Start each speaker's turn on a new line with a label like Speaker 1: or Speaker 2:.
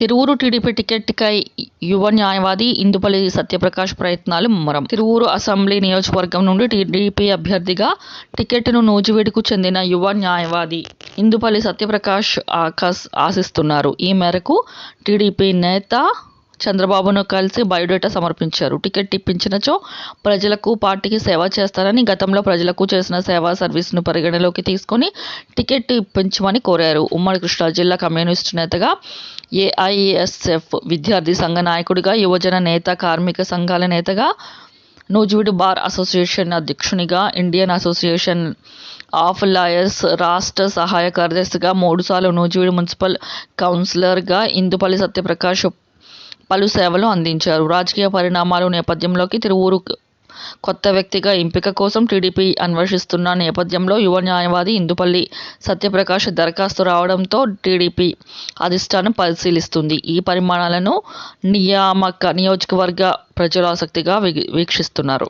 Speaker 1: Tiruvuru TDP టికెట్కై యువ న్యాయవాది ఇందుపల్లి సత్యప్రకాష్ ప్రయత్నాలు ముమ్మరం. తిరువూరు అసెంబ్లీ నియోజకవర్గం నుండి టీడీపీ అభ్యర్థిగా టికెట్ను నూజివీడుకు చెందిన యువ న్యాయవాది ఇందుపల్లి సత్యప్రకాష్ ఆశిస్తున్నారు. ఈ మేరకు టీడీపీ నేత చంద్రబాబును కలిసి బయోడేటా సమర్పించారు. టికెట్ ఇప్పించినచో ప్రజలకు, పార్టీకి సేవ చేస్తారని గతంలో ప్రజలకు చేసిన సేవా సర్వీస్ను పరిగణనలోకి తీసుకొని టికెట్ ఇప్పించమని కోరారు. ఉమ్మడి కృష్ణా జిల్లా కమ్యూనిస్టు నేతగా, ఏఐఎస్ఎఫ్ విద్యార్థి సంఘ నాయకుడిగా, యువజన నేత, కార్మిక సంఘాల నేతగా, నూజివీడు బార్ అసోసియేషన్ అధ్యక్షునిగా, ఇండియన్ అసోసియేషన్ ఆఫ్ లాయర్స్ రాష్ట్ర సహాయ కార్యదర్శిగా, మూడుసార్లు నూజివీడు మున్సిపల్ కౌన్సిలర్గా ఇందుపల్లి సత్యప్రకాష్ పలు సేవలు అందించారు. రాజకీయ పరిణామాలు నేపథ్యంలోకి తిరువూరు కొత్త వ్యక్తిగా ఎంపిక కోసం టీడీపీ అన్వేషిస్తున్న నేపథ్యంలో యువ న్యాయవాది ఇందుపల్లి సత్యప్రకాష్ దరఖాస్తు రావడంతో టీడీపీ అధిష్టానం పరిశీలిస్తుంది. ఈ పరిణామాలను నియామక నియోజకవర్గ ప్రజలు ఆసక్తిగా వీక్షిస్తున్నారు.